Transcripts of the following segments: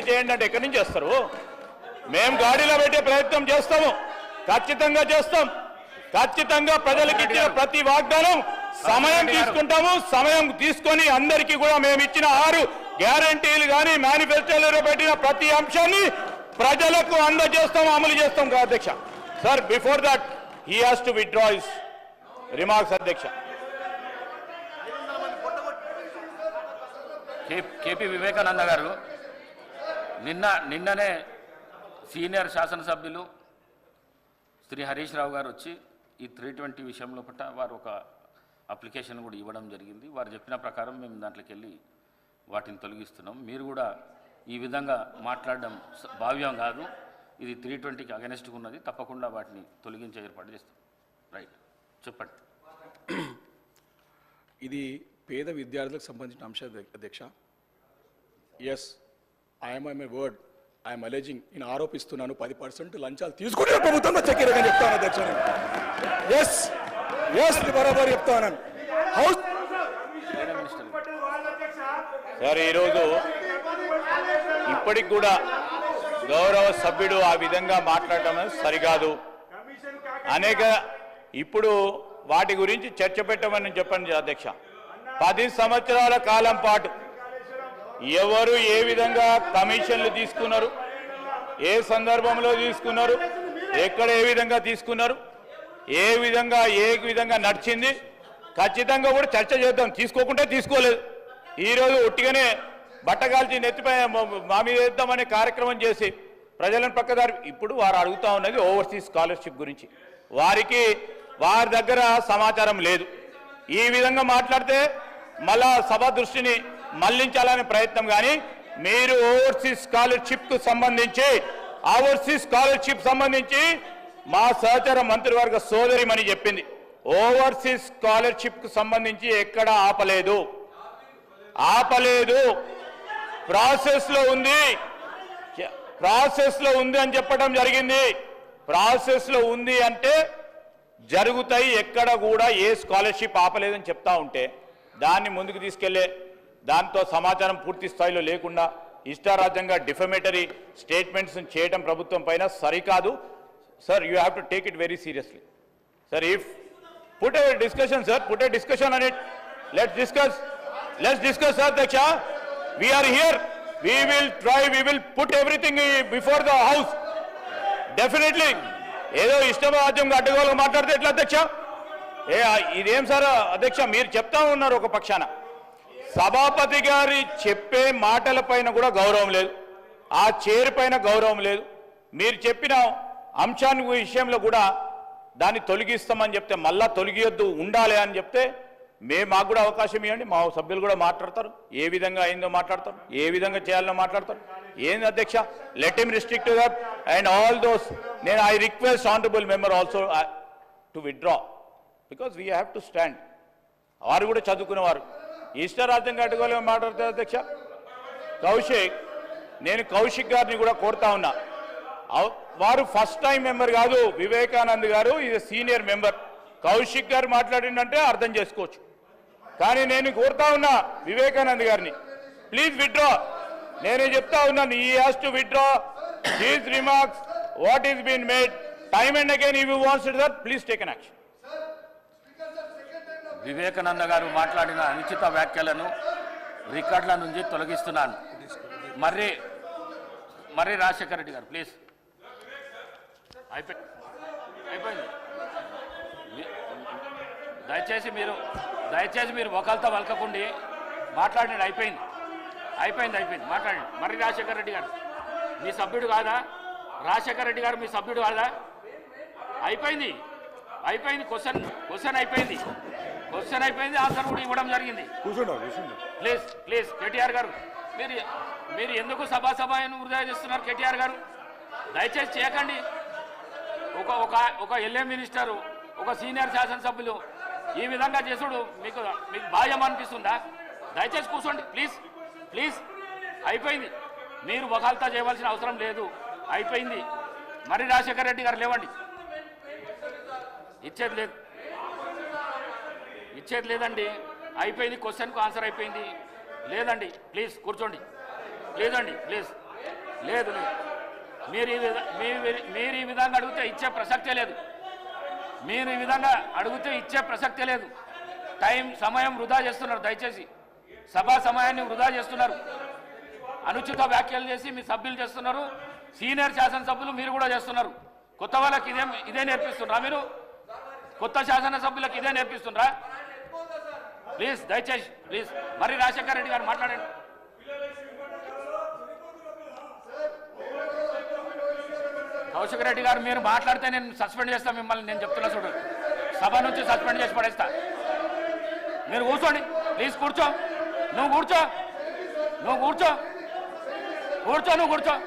చేయండి చేయండి అంటే ఎక్కడి నుంచి చేస్తారు మేము గాడిలో పెట్టే ప్రయత్నం చేస్తాము. ఖచ్చితంగా చేస్తాం. ఖచ్చితంగా ప్రజలకు ఇచ్చిన ప్రతి వాగ్దానం సమయం తీసుకుంటాము. సమయం తీసుకొని అందరికీ కూడా మేము ఇచ్చిన ఆరు గ్యారంటీలు కానీ మేనిఫెస్టోలో పెట్టిన ప్రతి అంశాన్ని ప్రజలకు అందజేస్తాం అమలు చేస్తాం అధ్యక్ష. Sir before that he has to withdraw his remarks అధ్యక్ష. కేపీ వివేకానంద గారు నిన్న నిన్ననే సీనియర్ శాసనసభ్యులు శ్రీ హరీష్ రావు గారు వచ్చి ఈ త్రీ ట్వంటీ విషయంలో పట్ట వారు ఒక అప్లికేషన్ కూడా ఇవ్వడం జరిగింది. వారు చెప్పిన ప్రకారం మేము దాంట్లోకి వెళ్ళి వాటిని తొలగిస్తున్నాం. మీరు కూడా ఈ విధంగా మాట్లాడడం భావ్యం కాదు. ఇది త్రీ ట్వంటీకి అగెనిస్ట్గా ఉన్నది. తప్పకుండా వాటిని తొలగించే ఏర్పాటు చేస్తాం. రైట్. చెప్పండి. ఇది పేద విద్యార్థులకు సంబంధించిన అంశం అధ్యక్ష yes I'm I my word I'm alleging నేను ఆరోపిస్తున్నాను. పది పర్సెంట్ లంచాలు తీసుకునే ప్రభుత్వంలో చక్కెరగా చెప్తాను అధ్యక్ష ఎస్ ఎస్ బరాబర్ చెప్తాను. హౌస్ సార్ ఈరోజు ఇప్పటికి కూడా గౌరవ సభ్యుడు ఆ విధంగా మాట్లాడటం అనేది సరికాదు. అనేక ఇప్పుడు వాటి గురించి చర్చ పెట్టమని చెప్పండి అధ్యక్ష. పది సంవత్సరాల కాలం పాటు ఎవరు ఏ విధంగా కమిషన్లు తీసుకున్నారు? ఏ సందర్భంలో తీసుకున్నారు? ఎక్కడ ఏ విధంగా తీసుకున్నారు? ఏ విధంగా ఏ విధంగా నడిచింది? ఖచ్చితంగా కూడా చర్చ చేద్దాం. తీసుకోకుంటే తీసుకోలేదు. ఈరోజు ఒట్టిగానే బట్టగాల్చి నెత్తిపై మ- మా మీద వేద్దామనే కార్యక్రమం చేసి ప్రజలను పక్కదారి ఇప్పుడు వారు అడుగుతా ఉన్నది ఓవర్సీస్ స్కాలర్షిప్ గురించి. వారికి వారి దగ్గర సమాచారం లేదు. ఈ విధంగా మాట్లాడితే మళ్ళా సభ దృష్టిని మళ్ళించాలనే ప్రయత్నం కానీ మీరు ఓవర్సీస్ స్కాలర్షిప్కు సంబంధించి ఓవర్సీస్ స్కాలర్షిప్ సంబంధించి మా సహచర మంత్రివర్గ సోదరిమని చెప్పింది. ఓవర్సీస్ స్కాలర్షిప్కు సంబంధించి ఎక్కడ ఆపలేదు. ఆపలేదు. ప్రాసెస్లో ఉంది. ప్రాసెస్లో ఉంది అని చెప్పడం జరిగింది. ప్రాసెస్లో ఉంది అంటే జరుగుతాయి ఎక్కడ కూడా ఏ స్కాలర్షిప్ ఆపలేదని చెప్తా ఉంటే దాన్ని ముందుకు తీసుకెళ్ళే దాంతో సమాచారం పూర్తి స్థాయిలో లేకుండా ఇష్టారాజ్యంగా డిఫమేటరీ స్టేట్మెంట్స్ చేయడం ప్రభుత్వం పైన సరికాదు. Sir you have to take it very seriously sir if put a discussion sir put a discussion on it let's discuss let's discuss sir అధ్యక్ష we're here we will try we will put everything before the house definitely ఏదో ఇష్టరాజ్యం అడ్డగోలుగా మాట్లాడితే ఎట్లా అధ్యక్ష? ఏ ఇదేం sir అధ్యక్ష మీరు చెప్తా ఉన్నారు ఒక పక్షాన. సభాపతి గారి చెప్పే మాటల పైన కూడా గౌరవం లేదు. ఆ చైర్ పైన గౌరవం లేదు. మీరు చెప్పిన అంశాన్ని విషయంలో కూడా దాన్ని తొలగిస్తామని చెప్తే మళ్ళా తొలగియొద్దు ఉండాలి అని చెప్తే మేము మాకు కూడా అవకాశం ఇవ్వండి. మా సభ్యులు కూడా మాట్లాడతారు. ఏ విధంగా అయిందో మాట్లాడతారు. ఏ విధంగా చేయాలో మాట్లాడతారు. ఏంది అధ్యక్ష? Let him restrict that and all those నేను I request honourable member also to withdraw because we have to stand వారు కూడా చదువుకునేవారు. ఇష్టరాజ్యం కట్టుకోలేమని మాట్లాడితే అధ్యక్ష? కౌశిక్ నేను కౌశిక్ గారిని కూడా కోరుతా ఉన్నా. వారు ఫస్ట్ టైం మెంబర్ కాదు. వివేకానంద్ గారు ఇది సీనియర్ మెంబర్ కౌశిక్ గారు మాట్లాడిందంటే అర్థం చేసుకోవచ్చు. కానీ నేను కోరుతా ఉన్నా వివేకానంద్ గారిని. ప్లీజ్ విత్డ్రా నేను చెప్తా ఉన్నాను he has to withdraw these remarks what is been made time and again he once that please take an action Vivekananda garu మాట్లాడిన అనుచిత వ్యాఖ్యలను రికార్డుల నుంచి తొలగిస్తున్నాను. మర్రి మర్రి రాజశేఖర రెడ్డి గారు ప్లీజ్. అయిపోయి అయిపోయింది. దయచేసి మీరు దయచేసి మీరు ఒకళ్ళతో వలకకుండి మాట్లాడండి అయిపోయింది. అయిపోయింది అయిపోయింది. మాట్లాడండి. మర్రి రాజశేఖర రెడ్డి గారు మీ సభ్యుడు కాదా? రాజశేఖర రెడ్డి గారు మీ సభ్యుడు కాదా? అయిపోయింది. అయిపోయింది క్వశ్చన్ క్వశ్చన్ అయిపోయింది. క్వశ్చన్ అయిపోయింది ఆన్సర్ కూడా ఇవ్వడం జరిగింది. ప్లీజ్ ప్లీజ్ కేటీఆర్ గారు మీరు మీరు ఎందుకు సభా సభ అని వృధా చేస్తున్నారు కేటీఆర్ గారు? దయచేసి చేయకండి. ఒక ఒక ఒక ఎల్ఏ మినిస్టరు ఒక సీనియర్ శాసనసభ్యులు ఈ విధంగా చేసుడు మీకు మీకు బాధ్యం అనిపిస్తుందా? దయచేసి కూర్చోండి ప్లీజ్ ప్లీజ్. అయిపోయింది. మీరు వకాల్తా చేయవలసిన అవసరం లేదు. అయిపోయింది. మరి రాజశేఖర రెడ్డి గారు లేవండి. ఇచ్చేది లేదు. ఇచ్చేది లేదండి అయిపోయింది క్వశ్చన్కు ఆన్సర్ అయిపోయింది. లేదండి ప్లీజ్ కూర్చోండి. లేదండి ప్లీజ్. లేదు లేదు. మీరు ఈ మీ- మీరు- మీరు ఈ విధంగా అడిగితే ఇచ్చే ప్రసక్తే లేదు. మీరు ఈ విధంగా అడిగితే ఇచ్చే ప్రసక్తే లేదు. టైం సమయం వృధా చేస్తున్నారు దయచేసి. సభా సమయాన్ని వృధా చేస్తున్నారు. అనుచిత వ్యాఖ్యలు చేసి మీ సభ్యులు చేస్తున్నారు. సీనియర్ శాసనసభ్యులు మీరు కూడా చేస్తున్నారు. కొత్త వాళ్ళకి ఇదే ఇదే నేర్పిస్తున్నారా మీరు? కొత్త శాసనసభ్యులకు ఇదే నేర్పిస్తున్నారా ప్లీజ్ దయచేసి ప్లీజ్. మరి రాజశేఖర రెడ్డి గారు మాట్లాడండి. కౌశిక్ రెడ్డి గారు మీరు మాట్లాడితే నేను సస్పెండ్ చేస్తాను మిమ్మల్ని నేను చెప్తున్నా చూడు. సభ నుంచి సస్పెండ్ చేసి పడేస్తా. మీరు కూర్చోండి. ప్లీజ్ కూర్చో. నువ్వు కూర్చో. నువ్వు కూర్చో. కూర్చో నువ్వు కూర్చో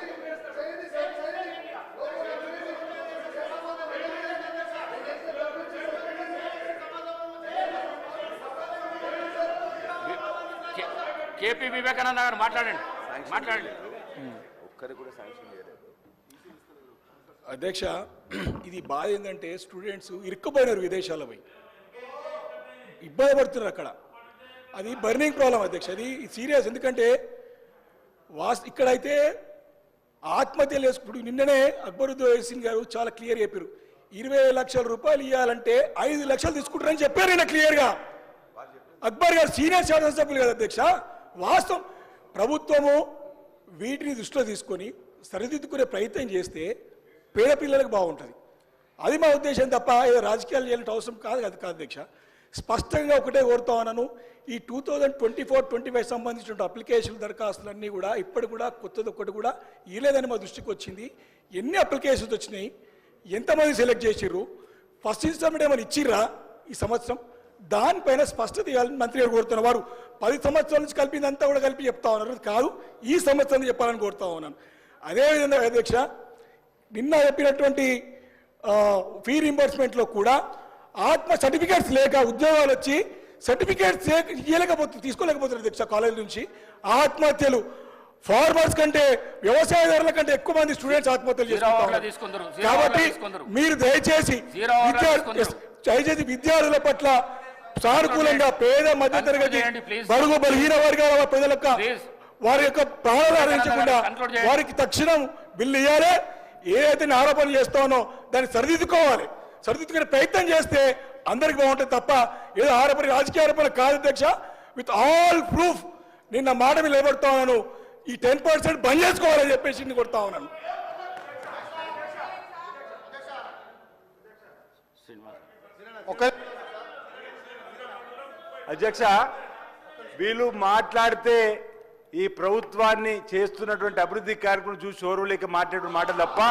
కే- కేపీ వివేకానంద గారు మాట్లాడండి. మాట్లాడండి. అధ్యక్ష ఇది బాధ ఏంటంటే స్టూడెంట్స్ ఇరుక్కుపోయినారు విదేశాల్లో పోయి. ఇబ్బంది పడుతున్నారు అక్కడ. అది బర్నింగ్ ప్రాబ్లం అధ్యక్ష అది సీరియస్. ఎందుకంటే వాస్ ఇక్కడైతే ఆత్మహత్యలు చేసుకుంటూ నిన్ననే అక్బరుద్దీన్ సింగ్ గారు చాలా క్లియర్ చెప్పారు. ఇరవై లక్షల రూపాయలు ఇవ్వాలంటే ఐదు లక్షలు తీసుకుంటారని చెప్పారు ఈయన క్లియర్గా. అక్బర్ గారు సీనియర్ శాసనసభ్యులు కదా అధ్యక్ష. వాస్తవం. ప్రభుత్వము వీటిని దృష్టిలో తీసుకొని సరిదిద్దుకునే ప్రయత్నం చేస్తే పేద పిల్లలకు బాగుంటుంది. అది మా ఉద్దేశం తప్ప ఏదో రాజకీయాలు చేయాలంటే అవసరం కాదు అది కాదు అధ్యక్ష స్పష్టంగా ఒకటే కోరుతా ఉన్నాను ఈ two thousand twenty four twenty five సంబంధించిన అప్లికేషన్ దరఖాస్తులన్నీ కూడా ఇప్పటి కూడా కొత్తది ఒక్కటి కూడా ఇవ్వలేదని మా దృష్టికి వచ్చింది. ఎన్ని అప్లికేషన్స్ వచ్చినాయి? ఎంతమంది సెలెక్ట్ చేసిర్రు? ఫస్ట్ ఇన్స్టాల్మెంట్ ఏమైనా ఇచ్చిర్రా ఈ సంవత్సరం? దానిపైన స్పష్టత ఇవ్వాలని మంత్రి గారు కోరుతున్న వారు పది సంవత్సరాల నుంచి కలిపిందంతా కూడా కలిపి చెప్తా ఉన్నారు. కాదు ఈ సంవత్సరం చెప్పాలని కోరుతా ఉన్నాను. అదేవిధంగా అధ్యక్ష నిన్న చెప్పినటువంటి ఫీ రింబర్స్మెంట్లో కూడా ఆత్మ సర్టిఫికేట్స్ లేక ఉద్యోగాలు వచ్చి సర్టిఫికేట్స్ ఇవ్వలేకపోతుంది తీసుకోలేకపోతున్నారు అధ్యక్ష కాలేజ్ నుంచి. ఆత్మహత్యలు ఫార్మర్స్ కంటే వ్యవసాయదారుల కంటే ఎక్కువ మంది స్టూడెంట్స్ ఆత్మహత్యలు లో కాబట్టి. మీరు దయచేసి. దయచేసి విద్యార్థుల పట్ల సానుకూలంగా పేద మధ్య తరగతి చేయండి, please. బడుగు బలహీన వర్గాల ప్రజల యొక్క. వారి యొక్క ప్రాణాలు. వారికి తక్షణం బిల్లు ఇవ్వాలి ఏదైతే ఆరోపణలు చేస్తానో దాన్ని సరిదిద్దుకోవాలి సరిదిద్దుకునే ప్రయత్నం చేస్తే అందరికి బాగుంటుంది తప్ప ఏదో ఆరోపణ రాజకీయ ఆరోపణ కాదు అధ్యక్ష విత్ ఆల్ ప్రూఫ్ నిన్న మాట మీద నిలబడతా ఉన్నాను ఈ టెన్ పర్సెంట్ బంద్ చేసుకోవాలని చెప్పేసి నేను కొడతా ఉన్నాను ఒక అధ్యక్ష వీళ్ళు మాట్లాడితే ఈ ప్రభుత్వాన్ని చేస్తున్నటువంటి అభివృద్ధి కార్యక్రమం చూసి చోరులేక మాట్లాడిన మాటలు తప్ప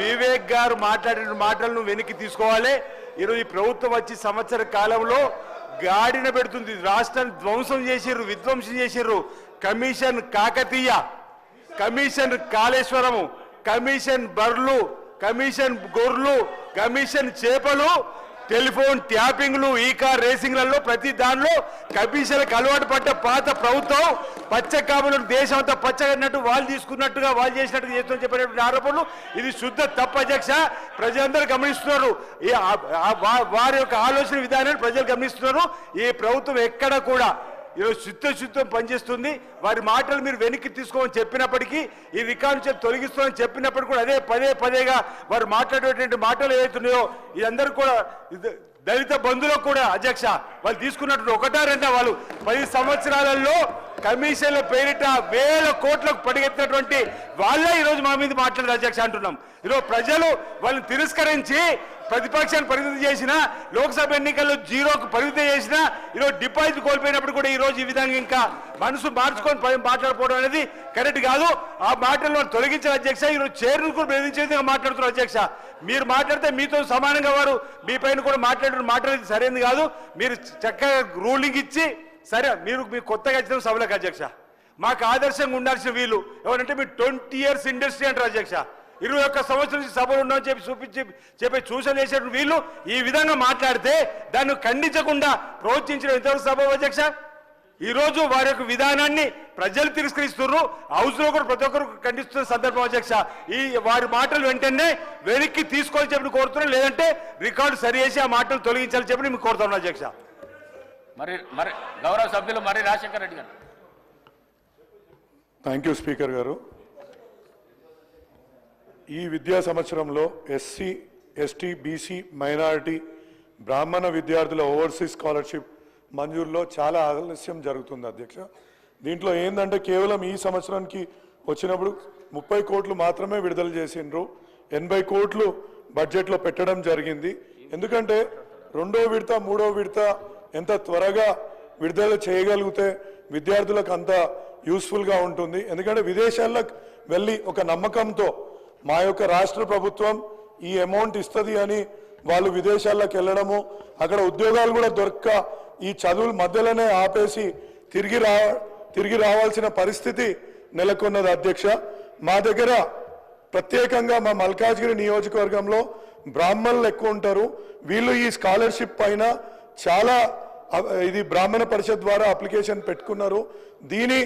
వివేక్ గారు మాట్లాడిన మాటలను వెనక్కి తీసుకోవాలి. ఈరోజు ఈ ప్రభుత్వం వచ్చి సంవత్సర కాలంలో గాడిన పెడుతుంది. రాష్ట్రాన్ని ధ్వంసం చేసిర్రు విధ్వంసం చేసిర్రు. Commission Kakatiya commission Kaleshwaram commission బర్లు కమిషన్ గొర్రెలు కమిషన్ చేపలు టెలిఫోన్ ట్యాపింగ్లు ఈ కార్ రేసింగ్లలో ప్రతి దానిలో కమిషన్లకు అలవాటు పడ్డ పాత ప్రభుత్వం పచ్చ కాపులను దేశం అంతా పచ్చగన్నట్టు వాళ్ళు తీసుకున్నట్టుగా వాళ్ళు చేసినట్టుగా చేస్తున్న చెప్పినటువంటి ఆరోపణలు. ఇది శుద్ధ తప్ప అధ్యక్ష. ప్రజలందరూ గమనిస్తున్నారు. ఈ వారి యొక్క ఆలోచన విధానాన్ని ప్రజలు గమనిస్తున్నారు. ఈ ప్రభుత్వం ఎక్కడ కూడా శుద్ధ చిత్తశుద్ధం పనిచేస్తుంది. వారి మాటలు మీరు వెనక్కి తీసుకోమని చెప్పినప్పటికీ ఈ రికార్డు చేతి తొలగిస్తామని చెప్పినప్పటికీ కూడా అదే పదే పదేగా వారు మాట్లాడేటువంటి మాటలు ఏవైతున్నాయో ఇదందరూ కూడా దళిత బంధువులకు కూడా అధ్యక్ష వాళ్ళు తీసుకున్నటువంటి ఒకటా రెండా వాళ్ళు పది సంవత్సరాలలో కమిషన్ల పేరిట వేల కోట్లకు పడిగెత్తినటువంటి వాళ్ళే ఈరోజు మా మీద మాట్లాడారు అధ్యక్ష అంటున్నాం. ఈరోజు ప్రజలు వాళ్ళని తిరస్కరించి ప్రతిపక్షాన్ని పరిమితి చేసిన లోక్సభ ఎన్నికల్లో జీరోకు పరిమితి చేసిన ఈరోజు డిపాజిట్ కోల్పోయినప్పుడు కూడా ఈ రోజు ఈ విధంగా ఇంకా మనసు మార్చుకొని పై- అనేది కరెక్ట్ కాదు. ఆ మాటలను తొలగించిన అధ్యక్ష. ఈరోజు చైర్ను కూడా బెదిరించే విధంగా మాట్లాడుతున్నారు అధ్యక్ష. మీరు మాట్లాడితే మీతో సమానంగా వారు మీ పైన కూడా మాట్లాడు మాట్లాడేది సరైనది కాదు. మీరు చక్కగా రూలింగ్ ఇచ్చి సరే మీరు మీ కొత్తగా వచ్చిన సభలకు అధ్యక్ష. మాకు ఆదర్శంగా ఉండాల్సిన వీళ్ళు ఎవరంటే మీరు ట్వంటీ ఇయర్స్ ఇండస్ట్రీ అంటారు అధ్యక్ష. ఇరవై ఒక్క సంవత్సరం నుంచి సభలు ఉన్నామని చెప్పి చూపించి చెప్పి సూచన చేసే వీళ్ళు ఈ విధంగా మాట్లాడితే దాన్ని ఖండించకుండా ప్రోత్సహించిన ఎంతవరకు సభ అధ్యక్ష? ఈ రోజు వారి యొక్క విధానాన్ని ప్రజలు తిరస్కరిస్తున్నారు. హౌస్లో కూడా ప్రతి ఒక్కరు ఖండిస్తున్న సందర్భం అధ్యక్ష. ఈ వారి మాటలు వెంటనే వెనక్కి తీసుకోవాలని చెప్పి కోరుతున్నాం. లేదంటే రికార్డు సరి చేసి ఆ మాటలు తొలగించాలని చెప్పి మేము కోరుతున్నాం అధ్యక్ష. మరి మరి గౌరవ సభ్యులు మరి రాజశేఖర రెడ్డి గారు. థ్యాంక్ యూ స్పీకర్ గారు. ఈ విద్యా సంవత్సరంలో ఎస్సీ ఎస్టీ బీసీ మైనారిటీ బ్రాహ్మణ విద్యార్థుల ఓవర్సీస్ స్కాలర్షిప్ మంజూరులో చాలా ఆలస్యం జరుగుతుంది అధ్యక్ష. దీంట్లో ఏంటంటే కేవలం ఈ సంవత్సరానికి వచ్చినప్పుడు ముప్పై కోట్లు మాత్రమే విడుదల చేసిండ్రు. ఎనభై కోట్లు బడ్జెట్లో పెట్టడం జరిగింది. ఎందుకంటే రెండో విడత మూడో విడత ఎంత త్వరగా విడుదల చేయగలిగితే విద్యార్థులకు అంత యూస్ఫుల్గా ఉంటుంది. ఎందుకంటే విదేశాలకు వెళ్ళి ఒక నమ్మకంతో మా యొక్క రాష్ట్ర ప్రభుత్వం ఈ అమౌంట్ ఇస్తుంది అని వాళ్ళు విదేశాల్లోకి వెళ్ళడము అక్కడ ఉద్యోగాలు కూడా దొరక్క ఈ చదువుల మధ్యలోనే ఆపేసి తిరిగి రా తిరిగి రావాల్సిన పరిస్థితి నెలకొన్నది అధ్యక్ష. మా దగ్గర ప్రత్యేకంగా మా మల్కాజ్గిరి నియోజకవర్గంలో బ్రాహ్మణులు ఎక్కువ ఉంటారు. వీళ్ళు ఈ స్కాలర్షిప్ పైన చాలా ఇది బ్రాహ్మణ పరిషత్ ద్వారా అప్లికేషన్ పెట్టుకున్నారు. దీని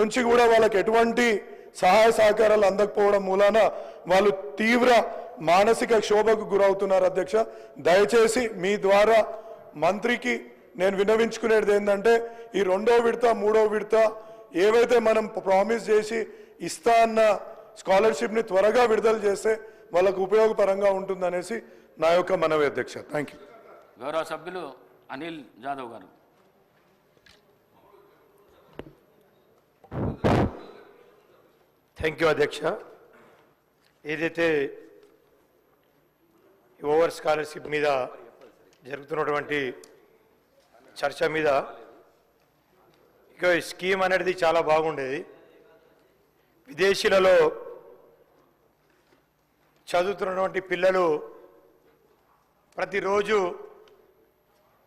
నుంచి కూడా వాళ్ళకి ఎటువంటి సహాయ సహకారాలు అందకపోవడం మూలాన వాళ్ళు తీవ్ర మానసిక క్షోభకు గురవుతున్నారు అధ్యక్ష. దయచేసి మీ ద్వారా మంత్రికి నేను విన్నవించుకునేది ఏంటంటే ఈ రెండో విడత మూడో విడత ఏవైతే మనం ప్రామిస్ చేసి ఇస్తా అన్న స్కాలర్షిప్ని త్వరగా విడుదల చేస్తే వాళ్ళకు ఉపయోగపరంగా ఉంటుందనేసి నా యొక్క మనవి అధ్యక్ష. థ్యాంక్ యూ గౌరవ సభ్యులు అనిల్ జాదవ్ గారు. థ్యాంక్ యూ అధ్యక్ష. ఏదైతే ఈ ఓవర్ స్కాలర్షిప్ మీద జరుగుతున్నటువంటి చర్చ మీద ఇక ఈ స్కీమ్ అనేది చాలా బాగుండేది. విదేశీలలో చదువుతున్నటువంటి పిల్లలు ప్రతిరోజు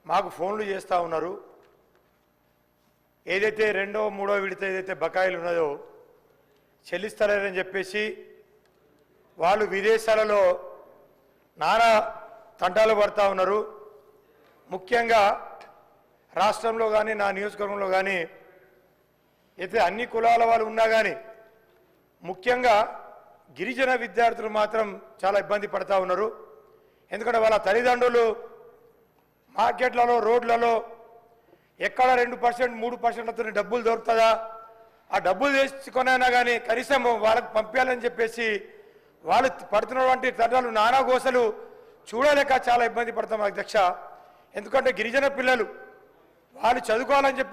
మాకు ఫోన్లు చేస్తూ ఉన్నారు. ఏదైతే రెండో మూడో విడత ఏదైతే బకాయిలు ఉన్నదో చెల్లిస్తలేరని చెప్పేసి వాళ్ళు విదేశాలలో నానా తంటాలు పడతా ఉన్నారు. ముఖ్యంగా రాష్ట్రంలో కానీ నా నియోజకవర్గంలో కానీ అయితే అన్ని కులాల వాళ్ళు ఉన్నా కానీ ముఖ్యంగా గిరిజన విద్యార్థులు మాత్రం చాలా ఇబ్బంది పడతా ఉన్నారు. ఎందుకంటే వాళ్ళ తల్లిదండ్రులు మార్కెట్లలో రోడ్లలో ఎక్కడ రెండు పర్సెంట్ మూడు పర్సెంట్లతో డబ్బులు దొరుకుతుందా? ఆ డబ్బులు తెచ్చుకొనైనా కానీ కనీసం వాళ్ళకి పంపించాలని చెప్పేసి వాళ్ళు పడుతున్నటువంటి తండ్రులు నానా గోసలు చూడలేక చాలా ఇబ్బంది పడతాం అధ్యక్ష. ఎందుకంటే గిరిజన పిల్లలు వాళ్ళు చదువుకోవాలని చెప్పి